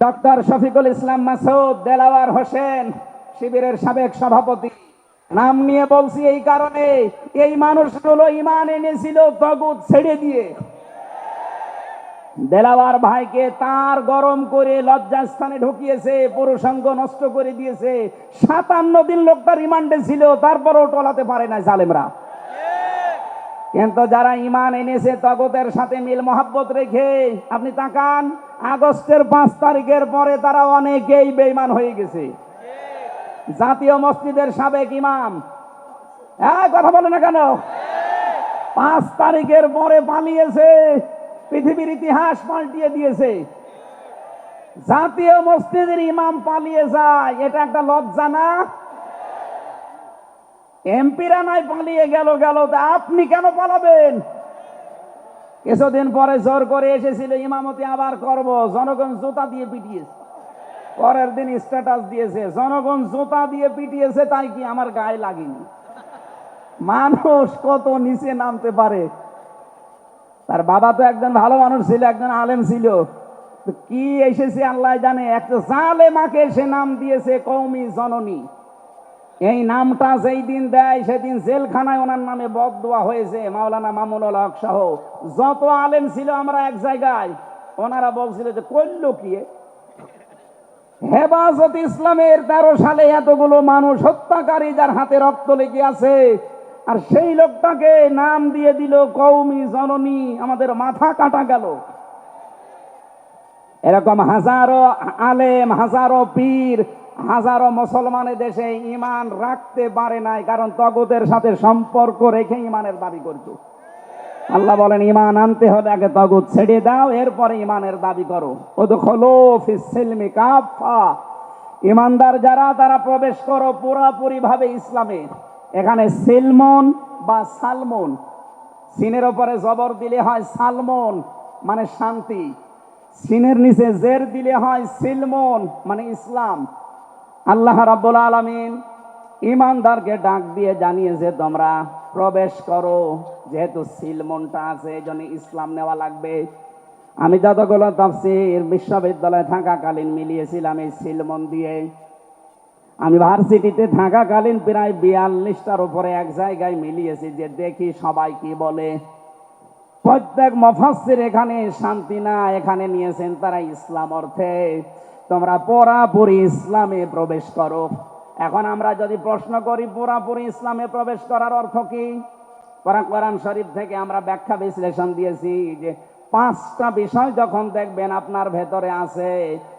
Doctor Shafiqul Islam Masud Delawar Hossain শিবিরের সাবেক সভাপতি। নাম নিয়ে বলছি এই কারণে, এই মানুষগুলো ইমান এনেছিল তগুদ ছেড়ে দিয়ে। দেলাওয়ার ভাইকে তার গরম করে লজ্জাস্থানে ঢুকিয়েছে, পুরুষাঙ্গ নষ্ট করে দিয়েছে। সাতান্ন দিন লোকটা রিমান্ডে ছিল, তারপরেও টলাতে পারে না জালেমরা। কিন্তু যারা ইমান এনেছে, তগতের সাথে মিল মহাব্বত রেখে আপনি তাকান। আগস্টের পাঁচ তারিখের পরে তারা অনেকেই বেইমান হয়ে গেছে। জাতীয় মসজিদের সাবেক ইমাম। হ্যাঁ কথা বলে না কেন? পাঁচ তারিখের পরে পালিয়েছে, পৃথিবীর ইতিহাস পাল্টিয়ে দিয়েছে। জাতীয় মসজিদের ইমাম পালিয়ে যায়, এটা একটা লজ্জা না? এমপিরা নাই, পালিয়ে গেল গেল, তা আপনি কেন পালাবেন? কিছুদিন পরে জোর করে এসেছিল, ইমামতি আবার করব। জনগণ জুতা দিয়ে পিটিয়েছে। পরের দিন স্ট্যাটাস দিয়েছে। জনগণ জুতা দিয়ে পিটিয়েছে, তাই কি আমার গায়ে লাগেনি? মানুষ কত নিচে নামতে পারে? তার বাবা তো একজন ভালো মানুষ ছিল, একজন আলেম ছিল। কি এসেছে আল্লাহ জানে? একটা জালে মাকে সে নাম দিয়েছে কৌমি জননী। এই নামটা যেই দিন দেয়, সেদিন জেলখানায় ওনার নামে বদ দেওয়া হয়েছে, মাওলানা মামুনুল হক সহ যত আলেম ছিল আমরা এক জায়গায়, ওনারা বলছিল যে, করল কি? হেফাজত ইসলামের তেরো সালে এতগুলো মানুষ হত্যাকারী যার হাতে রক্ত লেগে আছে, আর সেই লোকটাকে নাম দিয়ে দিল কৌমি জননী, আমাদের মাথা কাটা গেল এরকম হাজারো আলেম, হাজারো পীর হাজারো মুসলমানের দেশে ইমান রাখতে পারে নাই, কারণ তগদের সাথে সম্পর্ক রেখে ইমানের দাবি করতো আল্লাহ বলেন ইমান আনতে হলে আগে তগুদ ছেড়ে দাও, এরপরে ইমানের দাবি করো। ইমানদার যারা, তারা প্রবেশ করো পুরাপুরি ভাবে ইসলামে। এখানে সিলমন বা সালমন। সিনের ওপরে জবর দিলে হয় সালমন মানে শান্তি। সিনের নিচে জের দিলে হয় সিলমন মানে ইসলাম। আল্লাহ রাব্বুল আলামিন ইমানদারকে ডাক দিয়ে জানিয়েছে, তোমরা প্রবেশ করো, যেহেতু সিলমনটা আছে এই জন্য ইসলাম নেওয়া লাগবে। আমি যতগুলো তাফসির বিশ্ববিদ্যালয়ে থাকাকালীন মিলিয়েছিলাম এই সিলমন দিয়ে। আমি ভার্সিটিতে থাকাকালীন প্রায় বিয়াল্লিশটার উপরে এক জায়গায় মিলিয়েছি যে দেখি সবাই কি বলে। প্রত্যেক মফাসির এখানে শান্তি না, এখানে নিয়েছেন তারা ইসলাম অর্থে। তোমরা পুরাপুরি ইসলামে প্রবেশ করো। এখন আমরা যদি প্রশ্ন করি, পুরাপুরি ইসলামে প্রবেশ করার অর্থ কি? শরীফ থেকে আমরা ব্যাখ্যা বিশ্লেষণ দিয়েছি যে পাঁচটা বিষয় যখন দেখবেন আপনার ভেতরে আছে,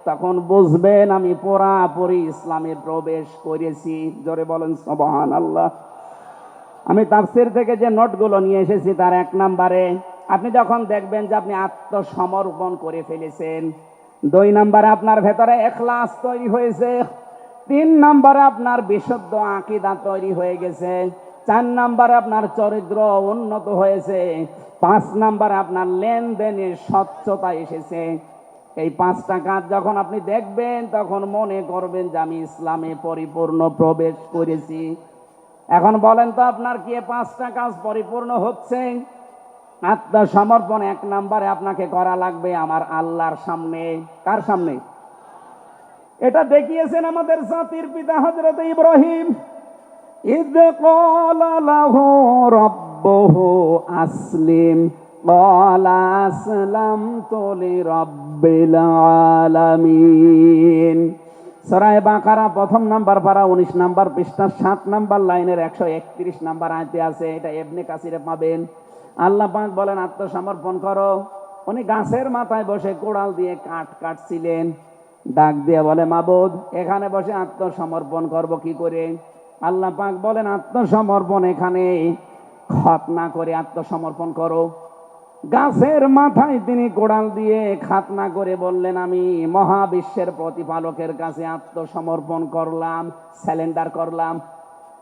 তখন বুঝবেন আমি পুরাপুরি ইসলামে প্রবেশ করেছি। জোরে বলেন সবহান আল্লাহ আমি তাফসির থেকে যে নোটগুলো নিয়ে এসেছি তার এক নাম্বারে, আপনি যখন দেখবেন যে আপনি আত্মসমর্পণ করে ফেলেছেন দুই নাম্বারে আপনার ভেতরে এখলাস তৈরি হয়েছে। তিন নাম্বারে আপনার বিশুদ্ধ আকিদা তৈরি হয়ে গেছে। চার নাম্বারে আপনার চরিত্র উন্নত হয়েছে। পাঁচ নাম্বারে আপনার লেনদেনের স্বচ্ছতা এসেছে। এই পাঁচটা কাজ যখন আপনি দেখবেন, তখন মনে করবেন যে আমি ইসলামে পরিপূর্ণ প্রবেশ করেছি। এখন বলেন তো আপনার কি পাঁচটা কাজ পরিপূর্ণ হচ্ছে? আত্মসমর্পণ এক নাম্বারে আপনাকে করা লাগবে আমার আল্লাহর সামনে। কার সামনে? এটা দেখিয়েছেন আমাদের জাতির পিতা হজরত ইব্রাহিম। রাব্বুহু আসলিম। ক্বালা আসলামতু লিরাব্বিল আলামিন। সরায় বাকারা প্রথম নাম্বার পারা উনিশ নাম্বার পৃষ্ঠা সাত নাম্বার লাইনের একশো একত্রিশ নাম্বার আয়তে আছে। এটা এমনি কাছিরে পাবেন। আল্লাহ পাক বলেন, আত্মসমর্পণ করো। উনি গাছের মাথায় বসে কোড়াল দিয়ে কাঠ কাটছিলেন। ডাক দিয়ে বলে, মাবুদ, এখানে বসে আত্মসমর্পণ করব কি করে? আল্লাহ পাক বলেন, আত্মসমর্পণ এখানে খতনা করে আত্মসমর্পণ করো। গাছের মাথায় তিনি কোড়াল দিয়ে খাতনা করে বললেন, আমি মহাবিশ্বের প্রতিপালকের কাছে আত্মসমর্পণ করলাম স্যালেন্ডার করলাম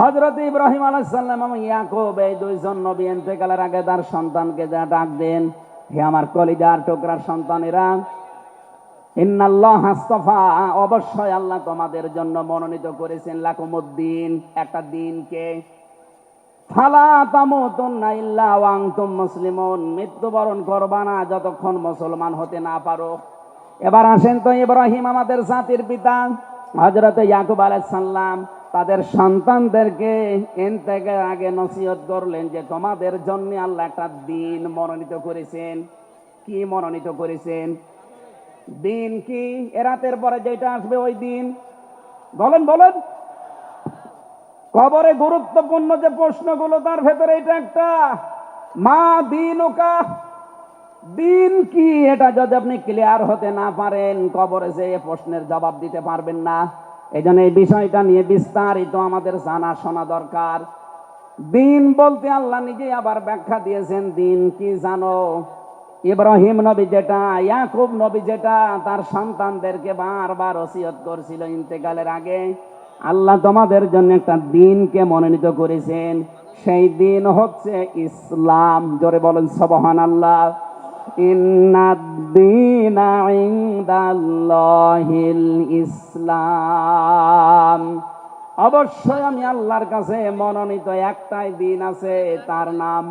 হজরত ইব্রাহিম আলাইসাল্লাম এবং ইয়াকুব, এই দুইজন নবী এন্তেকালের আগে তার সন্তানকে যা ডাক দেন, হে আমার কলিজার টুকরার সন্তানেরা, ইন্নাল্লাহ অবশ্যই আল্লাহ তোমাদের জন্য মনোনীত করেছেন লাকুমুদ্দিন, একটা দিনকে। ফালা তামুতুন্না মৃত্যুবরণ করবা না যতক্ষণ মুসলমান হতে না পারো। এবার আসেন তো ইব্রাহিম আমাদের জাতির পিতা, হযরত ইয়াকুব আলাইহিস সালাম। তাদের সন্তানদেরকে এনতেকে আগে নসিহত করলেন যে তোমাদের জন্য আল্লাহ একটা দিন মনোনীত করেছেন। কি মনোনীত করেছেন? দিন কি? এরাতের পরে যেটা আসবে ওই দিন। বলেন বলেন। কবরে গুরুত্বপূর্ণ যে প্রশ্নগুলো, তার ভেতরে এটা একটা। মা, দিন ওকা দিন কি? এটা যদি আপনি ক্লিয়ার হতে না পারেন, কবরে যে প্রশ্নের জবাব দিতে পারবেন না। এই এই বিষয়টা নিয়ে বিস্তারিত আমাদের জানা শোনা দরকার। দিন বলতে আল্লাহ নিজেই আবার ব্যাখ্যা দিয়েছেন, দিন কি জানো? ইব্রাহিম নবী যেটা, ইয়াকুব নবী যেটা, তার সন্তানদেরকে বারবার ওসিয়ত করছিল ইন্তেকালের আগে। আল্লাহ তোমাদের জন্য একটা দিনকে মনোনীত করেছেন। সেই দিন হচ্ছে ইসলাম। জোরে বলেন সবহান আল্লাহ ইসলাম। অবশ্যই আমি আল্লাহর কাছে মনোনীত একটাই দিন আছে, তার নাম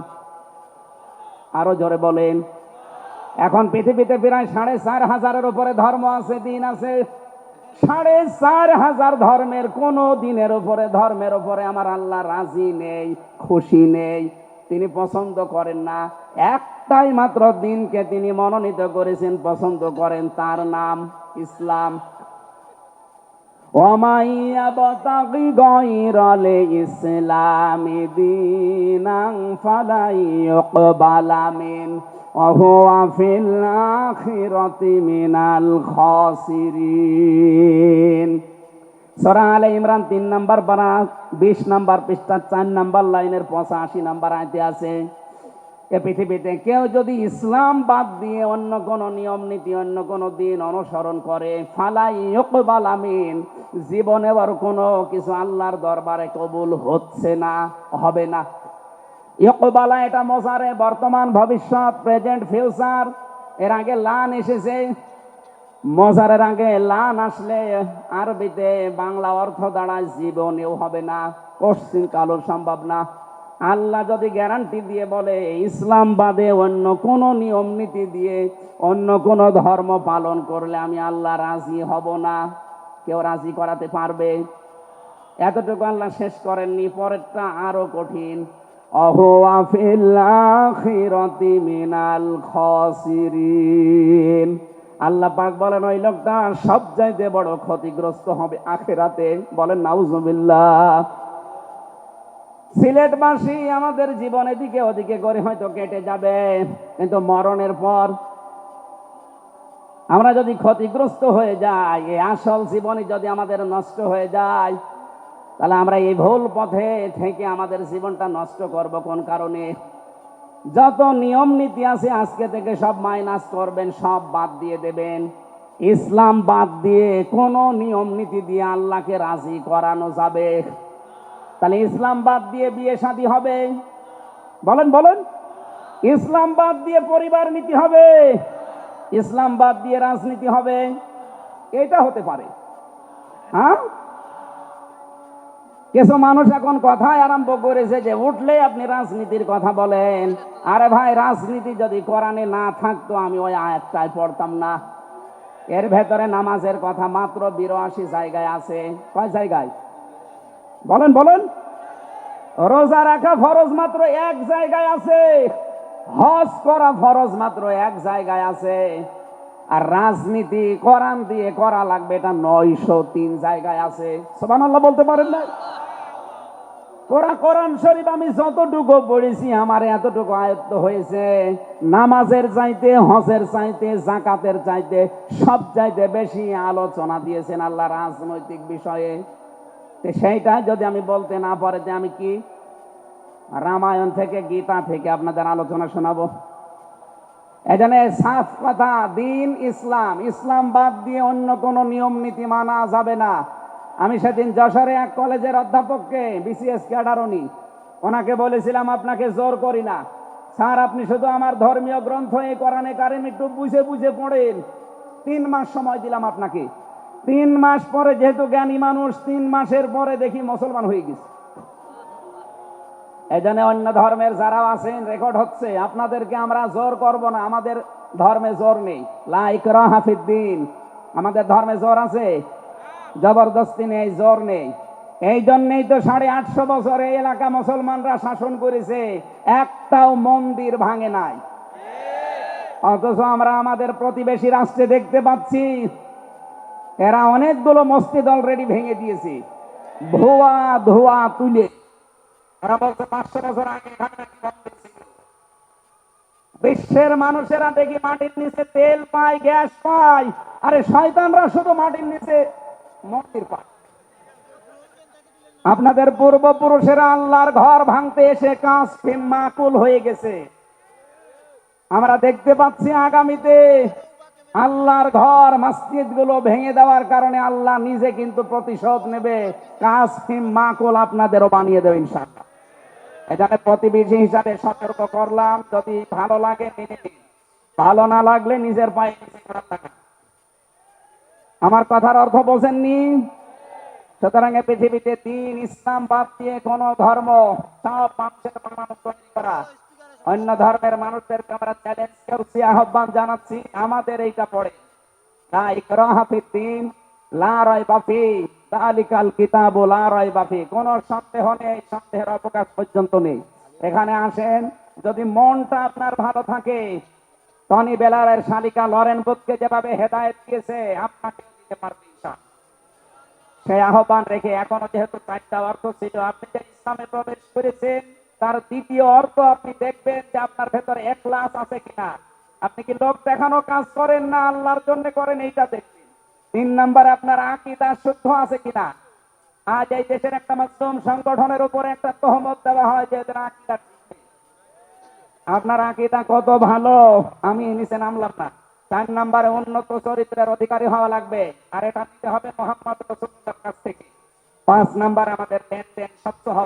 আরও জোরে বলেন। এখন পৃথিবীতে প্রায় সাড়ে চার হাজারের উপরে ধর্ম আছে, দিন আছে। সাড়ে চার হাজার ধর্মের কোন দিনের উপরে, ধর্মের উপরে আমার আল্লাহ রাজি নেই, খুশি নেই। তিনি পছন্দ করেন না একটাই মাত্র দিনকে তিনি মনোনীত করেছেন পছন্দ করেন তার নাম ইসলাম ومن يبتغ غير الإسلام دينا فلن يقبل منه وهو في الآخرة من الخاسرين সরা আলে ইমরান তিন নাম্বার পারা বিশ নাম্বার পৃষ্ঠা, চার নাম্বার লাইনের পঁচাশি নাম্বার আয়তে আছে। এ পৃথিবীতে কেউ যদি ইসলাম বাদ দিয়ে অন্য কোন নিয়ম, নীতি, অন্য কোন দিন অনুসরণ করে, ফালাই ইকবাল আমিন, জীবনে আবার কোনো কিছু আল্লাহর দরবারে কবুল হচ্ছে না, হবে না। ইকবালা এটা মজারে বর্তমান ভবিষ্যৎ, প্রেজেন্ট, ফিউচার, এর আগে লান এসেছে। মজারের আগে লান আসলে আরবিতে বাংলা অর্থ দাঁড়ায় জীবনেও হবে না কোশ্চিন কালোর সম্ভব না। আল্লাহ যদি গ্যারান্টি দিয়ে বলে, ইসলাম বাদে অন্য কোন নিয়ম নীতি দিয়ে অন্য কোন ধর্ম পালন করলে আমি আল্লাহ রাজি হব না। কেউ রাজি করাতে পারবে? এতটুকু আল্লাহ শেষ করেননি, পরেরটা আরও কঠিন। অহুয়া মিনাল খাসিরিন। আল্লাহ পাক বলেন, ওই লোকটা সব চাইতে বড় ক্ষতিগ্রস্ত হবে আখেরাতে। বলেন, নাউজুবিল্লাহ। সিলেটবাসী আমাদের জীবন এদিকে ওদিকে করে হয়তো কেটে যাবে, কিন্তু মরণের পর আমরা যদি ক্ষতিগ্রস্ত হয়ে যাই, এই আসল জীবনে যদি আমাদের নষ্ট হয়ে যায়, তাহলে আমরা এই ভুল পথে থেকে আমাদের জীবনটা নষ্ট করব কোন কারণে? যত নিয়ম নীতি আছে আজকে থেকে সব মাইনাস করবেন, সব বাদ দিয়ে দেবেন। ইসলাম বাদ দিয়ে কোনো নিয়ম নীতি দিয়ে আল্লাহকে রাজি করানো যাবে। তাহলে ইসলাম বাদ দিয়ে বিয়ে শাদী হবে। বলেন বলেন। ইসলাম বাদ দিয়ে পরিবার নীতি হবে। ইসলাম বাদ দিয়ে রাজনীতি হবে। এটা হতে পারে। হ্যাঁ? কিছু মানুষ এখন কথাই আরম্ভ করেছে যে উঠলে আপনি রাজনীতির কথা বলেন। আরে ভাই, রাজনীতি যদি কোরআনে না থাকতো, আমি ওই আয়াতটায় পড়তাম না। এর ভেতরে নামাজের কথা মাত্র বিরাশি জায়গায় আছে। কয় জায়গায়? বলেন বলেন। রোজা রাখা ফরজ মাত্র এক জায়গায় আছে। হজ করা ফরজ মাত্র এক জায়গায় আছে। আর রাজনীতি কোরআন দিয়ে করা লাগবে, এটা নয়শো তিন জায়গায় আছে। সোবানাল্লাহ বলতে পারেন না কোরআন কোরআন শরীফ আমি যতটুকু পড়েছি, আমার এতটুকু আয়ত্ত হয়েছে। নামাজের চাইতে, হজের চাইতে, জাকাতের চাইতে সব চাইতে বেশি আলোচনা দিয়েছেন আল্লাহ রাজনৈতিক বিষয়ে। সেইটা যদি আমি বলতে না পারে যে আমি কি? রামায়ণ থেকে গীতা থেকে আপনাদের আলোচনা শোনাবো। এখানে সাফ কথা, দিন ইসলাম। ইসলাম বাদ দিয়ে অন্য কোনো নিয়ম, নীতি মানা যাবে না। আমি সেদিন যশোরে এক কলেজের অধ্যাপককে বিসিএস ক্যাডারনি ওনাকে বলেছিলাম, আপনাকে জোর করি না। স্যার, আপনি শুধু আমার ধর্মীয় গ্রন্থ, এই কোরআনে কারিম একটু বুঝে বুঝে পড়েন। তিন মাস সময় দিলাম আপনাকে। তিন মাস পরে, যেহেতু জ্ঞানী মানুষ, তিন মাসের পরে দেখি মুসলমান হয়ে গেছে। এজন্য অন্য ধর্মের যারা আছেন রেকর্ড হচ্ছে। আপনাদেরকে আমরা জোর করব না, আমাদের ধর্মে জোর নেই। লাইক হাফিদ্দিন আমাদের ধর্মে জোর আছে? জবরদস্তি নেই, জোর নেই। এই জন্যই তো সাড়ে আটশো বছর এই এলাকা মুসলমানরা শাসন করেছে, একটাও মন্দির ভাঙে নাই। অথচ আমরা আমাদের প্রতিবেশী রাষ্ট্রে দেখতে পাচ্ছি, এরা অনেকগুলো মসজিদ অলরেডি ভেঙে দিয়েছে। ধোয়া ধোয়া তুলে। বিশ্বের মানুষেরা দেখি মাটির নিচে তেল পায়, গ্যাস পায়। আরে শয়তানরা শুধু মাটির নিচে মন্দির পায়। আপনাদের পূর্বপুরুষেরা আল্লাহর ঘর ভাঙতে এসে কাজ মাকুল হয়ে গেছে। আমরা দেখতে পাচ্ছি আগামীতে আল্লাহর ঘর মসজিদগুলো ভেঙে দেওয়ার কারণে আল্লাহ নিজে কিন্তু প্রতিশোধ নেবে। কাজ মাকুল আপনাদেরও বানিয়ে দেবে ইনশাআল্লাহ। এখানে প্রতিবেশী হিসাবে সতর্ক করলাম, যদি ভালো লাগে ভালো না লাগলে নিজের পায়ে আমার কথার অর্থ বোঝেননি? সুতরাং পৃথিবীতে দিন, ইসলাম বাদ দিয়ে কোন ধর্ম, সব মানুষের বানানো তৈরি করা। অন্য ধর্মের মানুষদেরকে আমরা চ্যালেঞ্জ করছি আহ্বান জানাচ্ছি, আমাদের এইটা পড়ে। লা ইকরাহা ফিদ্দিন লা রাইবা ফি যালিকাল কিতাবু লা রাইবা ফি। কোন সন্দেহ নেই, সন্দেহের অবকাশ পর্যন্ত নেই। এখানে আসেন, যদি মনটা আপনার ভালো থাকে, টনি বেলারের শালিকা লরেন যেভাবে হেদায়েত দিয়েছে, আপনাকে দিতে পারবে সেই আহ্বান রেখে এখনও যেহেতু চারটা অর্থ ছিল, আপনি যে ইসলামে প্রবেশ করেছেন, তার দ্বিতীয় অর্থ আপনি দেখবেন যে আপনার ভেতরে একলাস আছে কিনা। আপনি কি লোক দেখানো কাজ করেন না? আল্লাহর জন্য করেন, এইটা দেখবেন। তিন নম্বরে, আপনার আকিদা শুদ্ধ আছে কিনা? আজ এই দেশের একটা মাধ্যম সংগঠনের উপরে একটা তহমত দেওয়া হয় যে আকিদা আপনার আকিদা কত ভালো? আমি নিচে নামলাম না। চার নাম্বারে উন্নত চরিত্রের অধিকারী হওয়া লাগবে, আর এটা নিতে হবে মোহাম্মদ রসুল্লাহর কাছ থেকে। পাঁচ নাম্বার আমাদের লেনদেন স্বচ্ছ হওয়া